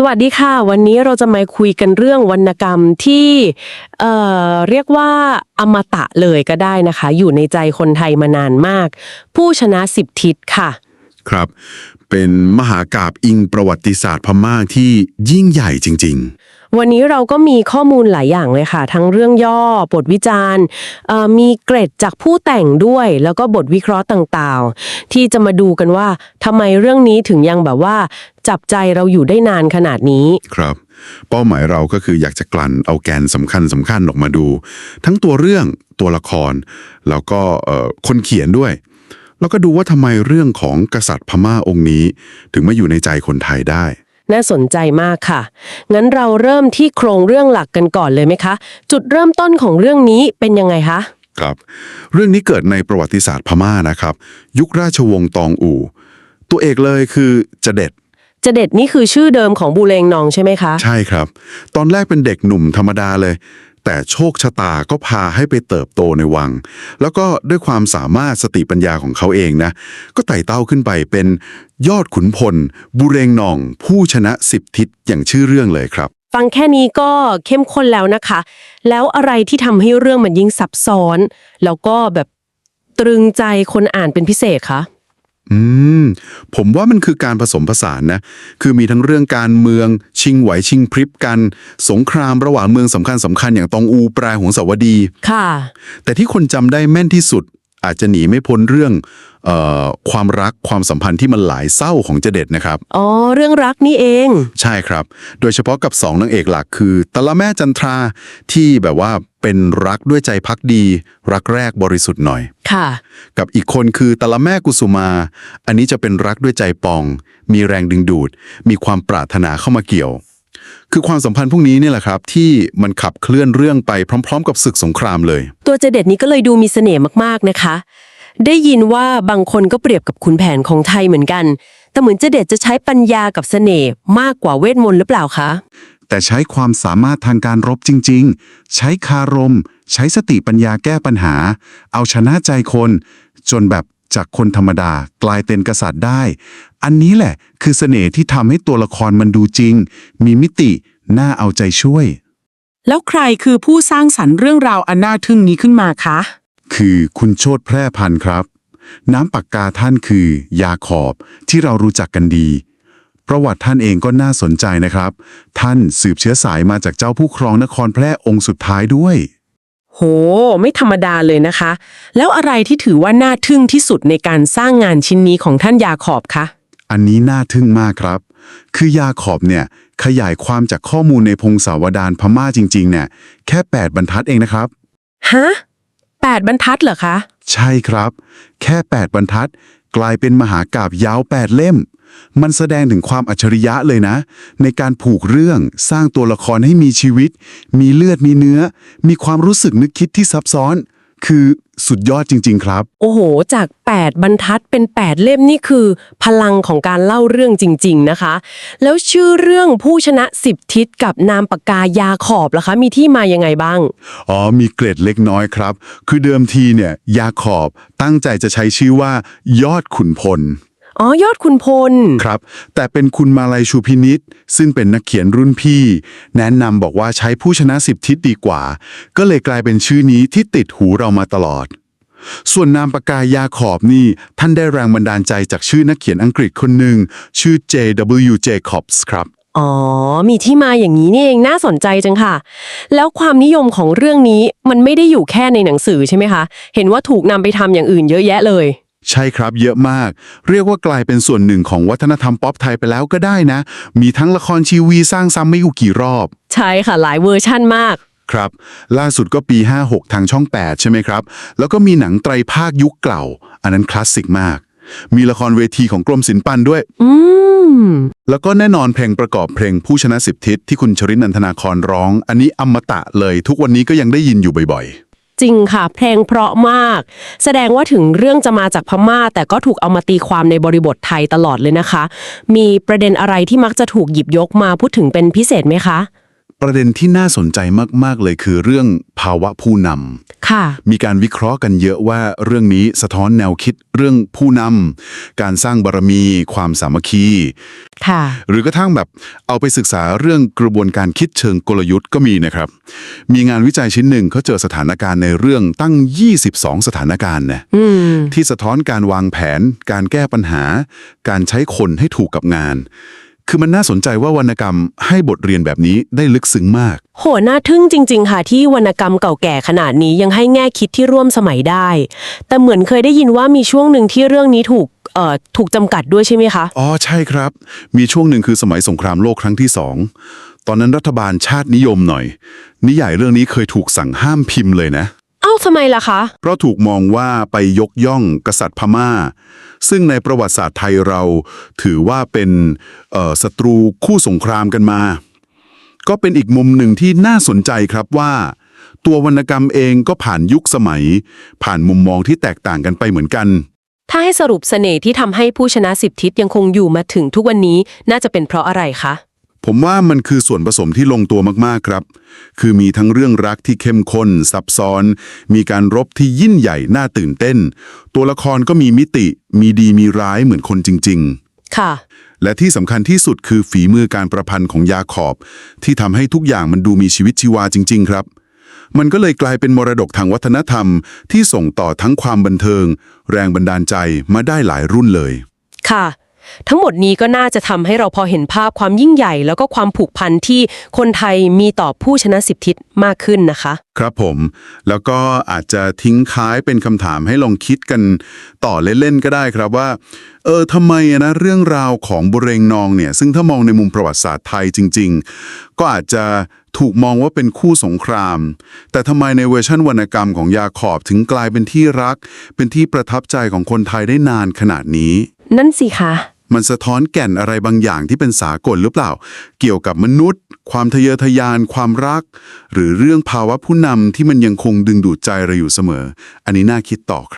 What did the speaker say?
สวัสดีค่ะ วันนี้เราจะมาคุยกันเรื่องวรรณกรรมที่เอ่อเรียกว่าอมตะเลยก็ได้นะคะ อยู่ในใจคนไทยมานานมาก ผู้ชนะสิบทิศค่ะ ครับ เป็นมหากาบอิงประวัติศาสตร์พม่าที่ยิ่งใหญ่จริงวันนี้เราก็มีข้อมูลหลายอย่างเลยค่ะ ทั้งเรื่องย่อ บทวิจารณ์เอ่อมีเกร็ดจากผู้แต่งด้วย แล้วก็บทวิเคราะห์ต่างๆ ที่จะมาดูกันว่าทำไมเรื่องนี้ถึงยังแบบว่า จับใจเราอยู่ได้นานขนาดนี้ๆครับ เป้าหมายเราก็คืออยากจะกลั่นเอาแกนสำคัญสำคัญออกมาดู ทั้งตัวเรื่องตัวละคร แล้วก็เอ่อคนเขียนด้วย แล้วก็ดูว่าทำไมเรื่องของกษัตริย์พม่าองค์นี้ ถึงมาอยู่ในใจคนไทยได้ น่าสนใจมากค่ะ งั้นเราเริ่มที่โครงเรื่องหลักกันก่อนเลยไหมคะ จุดเริ่มต้นของเรื่องนี้เป็นยังไงคะ ครับ เรื่องนี้เกิดในประวัติศาสตร์พม่านะครับ ยุคราชวงศ์ตองอู่ ตัวเอกเลยคือจเด็ด เจเด็ดนี่คือชื่อเดิมของบูเลงนองใช่ไหมคะ ใช่ครับ ตอนแรกเป็นเด็กหนุ่มธรรมดาเลย แต่โชคชะตาก็พาให้ไปเติบโตในวัง แล้วก็ด้วยความสามารถสติปัญญาของเขาเองนะ ก็ไต่เต้าขึ้นไปเป็นยอดขุนพล บุเรงนอง ผู้ชนะสิบทิศอย่างชื่อเรื่องเลยครับ ฟังแค่นี้ก็เข้มข้นแล้วนะคะ แล้วอะไรที่ทำให้เรื่องมันยิ่งซับซ้อน แล้วก็แบบตรึงใจคนอ่านเป็นพิเศษคะ อืม ผมว่ามันคือการผสมผสานนะ คือมีทั้งเรื่องการเมือง ชิงไหวชิงพริบกัน สงครามระหว่างเมืองสำคัญสำคัญอย่างตองอูปลายหงสาวดี ค่ะ แต่ที่คนจำได้แม่นที่สุด อาจจะหนีไม่พ้นเรื่องเออความรักความสัมพันธ์ที่มันหลายเศร้าของเจเด็ดนะครับ อ๋อ เรื่องรักนี่เอง ใช่ครับ โดยเฉพาะกับสองนางเอกหลักคือตะละแม่จันทราที่แบบว่าเป็นรักด้วยใจพักดี รักแรกบริสุทธิ์หน่อย ค่ะ กับอีกคนคือตะละแม่กุสุมา อันนี้จะเป็นรักด้วยใจปอง มีแรงดึงดูด มีความปรารถนาเข้ามาเกี่ยว คือความสัมพันธ์พวกนี้เนี่ยแหละครับ ที่มันขับเคลื่อนเรื่องไปพร้อม ๆ กับศึกสงครามเลย ตัวเจเด็ดนี้ก็เลยดูมีเสน่ห์มากๆนะคะ ได้ยินว่าบางคนก็เปรียบกับขุนแผนของไทยเหมือนกัน แต่เหมือนเจเด็ดจะใช้ปัญญากับเสน่ห์มากกว่าเวทมนต์หรือเปล่าคะ แต่ใช้ความสามารถทางการรบจริง ๆ ใช้คารม ใช้สติปัญญาแก้ปัญหา เอาชนะใจคน จนแบบ จากคนธรรมดากลายเป็นกษัตริย์ได้ อันนี้แหละคือเสน่ห์ที่ทำให้ตัวละครมันดูจริง มีมิติ น่าเอาใจช่วย แล้วใครคือผู้สร้างสรรค์เรื่องราวอันน่าทึ่งนี้ขึ้นมาคะ คือคุณโชตแพร่พันธ์ครับ น้ำปากกาท่านคือ ยาขอบที่เรารู้จักกันดี ประวัติท่านเองก็น่าสนใจนะครับ ท่านสืบเชื้อสายมาจากเจ้าผู้ครองนครแพร่องค์สุดท้ายด้วย โห ไม่ธรรมดาเลยนะคะ แล้วอะไรที่ถือว่าน่าทึ่งที่สุดในการสร้างงานชิ้นนี้ของท่านยาขอบคะ อันนี้น่าทึ่งมากครับ คือยาขอบเนี่ยขยายความจากข้อมูลในพงศาวดารพม่าจริงๆเนี่ยแค่ 8 บรรทัดเองนะครับ ฮะแปดบรรทัดเหรอคะ ใช่ครับ แค่ 8 บรรทัด กลายเป็นมหากาบยาว 8 เล่ม มันแสดงถึงความอัจฉริยะเลยนะ ในการผูกเรื่องสร้างตัวละครให้มีชีวิต มีเลือดมีเนื้อ มีความรู้สึกนึกคิดที่ซับซ้อน คือสุดยอดจริง ๆ ครับ โอ้โห จาก 8 บรรทัดเป็น 8 เล่มนี่คือ พลังของการเล่าเรื่องจริง ๆ นะคะ แล้วชื่อเรื่องผู้ชนะ 10 ทิศกับนามปากกายาขอบล่ะคะ มีที่มายังไงบ้าง อ๋อ มีเกร็ดเล็กน้อยครับ คือเดิมทีเนี่ยยาขอบตั้งใจจะใช้ชื่อว่ายอดขุนพล อ๋อยอดคุณพล ครับ แต่เป็นคุณมาลัยชูพินิษซึ่งเป็นนักเขียนรุ่นพี่ แนะนำบอกว่าใช้ผู้ชนะสิบทิศดีกว่า ก็เลยกลายเป็นชื่อนี้ที่ติดหูเรามาตลอด ส่วนนามปากกายาขอบนี่ ท่านได้แรงบันดาลใจจากชื่อนักเขียนอังกฤษคนหนึ่ง ชื่อ J.W. Jacobs ครับ อ๋อ มีที่มาอย่างนี้นี่เองน่าสนใจจังค่ะ แล้วความนิยมของเรื่องนี้มันไม่ได้อยู่แค่ในหนังสือใช่ไหมคะ เห็นว่าถูกนำไปทำอย่างอื่นเยอะแยะเลย ใช่ครับเยอะมาก เรียกว่ากลายเป็นส่วนหนึ่งของวัฒนธรรมป๊อปไทยไปแล้วก็ได้นะ มีทั้งละครชีวีสร้างซ้ำไม่รู้กี่รอบ ใช่ค่ะหลายเวอร์ชั่นมาก ครับ ล่าสุดก็ปี 56 ทางช่อง 8 ใช่ไหมครับ แล้วก็มีหนังไตรภาคยุคเก่า อันนั้นคลาสสิกมาก มีละครเวทีของกรมศิลปันด้วย อืม แล้วก็แน่นอนเพลงประกอบเพลงผู้ชนะสิบทิศที่คุณชรินันทนาครร้อง อันนี้อมตะเลยทุกวันนี้ก็ยังได้ยินอยู่บ่อย จริงค่ะ เพลงเพราะมาก แสดงว่าถึงเรื่องจะมาจากพม่า แต่ก็ถูกเอามาตีความในบริบทไทยตลอดเลยนะคะ มีประเด็นอะไรที่มักจะถูกหยิบยกมาพูดถึงเป็นพิเศษไหมคะ ประเด็นที่น่าสนใจมาก ๆ เลยคือเรื่องภาวะผู้นำค่ะ มีการวิเคราะห์กันเยอะว่าเรื่องนี้สะท้อนแนวคิดเรื่องผู้นำการสร้างบารมี ความสามัคคี ค่ะ หรือกระทั่งแบบเอาไปศึกษาเรื่องกระบวนการคิดเชิงกลยุทธ์ก็มีนะครับ มีงานวิจัยชิ้นหนึ่งเขาเจอสถานการณ์ในเรื่องตั้ง 22 สถานการณ์นะอืมที่สะท้อนการวางแผน การแก้ปัญหา การใช้คนให้ถูกกับงาน คือมันน่าสนใจว่าวรรณกรรมให้บทเรียนแบบนี้ได้ลึกซึ้งมาก โห น่าทึ่งจริง ๆ ค่ะที่วรรณกรรมเก่าแก่ขนาดนี้ยังให้แง่คิดที่ร่วมสมัยได้ แต่เหมือนเคยได้ยินว่ามีช่วงหนึ่งที่เรื่องนี้ถูกเอ่อถูกจำกัดด้วยใช่ไหมคะ อ๋อใช่ครับ มีช่วงหนึ่งคือสมัยสงครามโลกครั้งที่สอง ตอนนั้นรัฐบาลชาตินิยมหน่อย นิยายเรื่องนี้เคยถูกสั่งห้ามพิมพ์เลยนะเอ้าทำไมล่ะคะ เพราะถูกมองว่าไปยกย่องกษัตริย์พม่า ซึ่งในประวัติศาสตร์ไทยเราถือว่าเป็นเอ่อศัตรูคู่สงครามกันมา ก็เป็นอีกมุมหนึ่งที่น่าสนใจครับว่า ตัววรรณกรรมเองก็ผ่านยุคสมัย ผ่านมุมมองที่แตกต่างกันไปเหมือนกัน ถ้าให้สรุปเสน่ห์ที่ทำให้ผู้ชนะสิบทิศยังคงอยู่มาถึงทุกวันนี้น่าจะเป็นเพราะอะไรคะ ผมว่ามันคือส่วนผสมที่ลงตัวมากๆครับ คือมีทั้งเรื่องรักที่เข้มข้น ซับซ้อน มีการรบที่ยิ่งใหญ่น่าตื่นเต้น ตัวละครก็มีมิติ มีดีมีร้ายเหมือนคนจริงค่ะๆและที่สำคัญที่สุดคือฝีมือการประพันธ์ของยาขอบ ที่ทำให้ทุกอย่างมันดูมีชีวิตชีวาจริง ๆ ครับ มันก็เลยกลายเป็นมรดกทางวัฒนธรรม ที่ส่งต่อทั้งความบันเทิง แรงบันดาลใจมาได้หลายรุ่นเลย ค่ะ ทั้งหมดนี้ก็น่าจะทำให้เราพอเห็นภาพความยิ่งใหญ่ แล้วก็ความผูกพันที่คนไทยมีต่อผู้ชนะสิบทิศมากขึ้นนะคะ ครับผม แล้วก็อาจจะทิ้งท้ายเป็นคำถามให้ลองคิดกันต่อเล่นๆก็ได้ครับว่า เออทำไมอะนะเรื่องราวของบุเรงนองเนี่ย ซึ่งถ้ามองในมุมประวัติศาสตร์ไทยจริง ๆ ก็อาจจะถูกมองว่าเป็นคู่สงคราม แต่ทำไมในเวอร์ชันวรรณกรรมของยาขอบถึงกลายเป็นที่รัก เป็นที่ประทับใจของคนไทยได้นานขนาดนี้ นั่นสิคะ มันสะท้อนแก่นอะไรบางอย่างที่เป็นสากลหรือเปล่า เกี่ยวกับมนุษย์ ความทะเยอทะยาน ความรัก หรือเรื่องภาวะผู้นำที่มันยังคงดึงดูดใจเราอยู่เสมอ อันนี้น่าคิดต่อครับ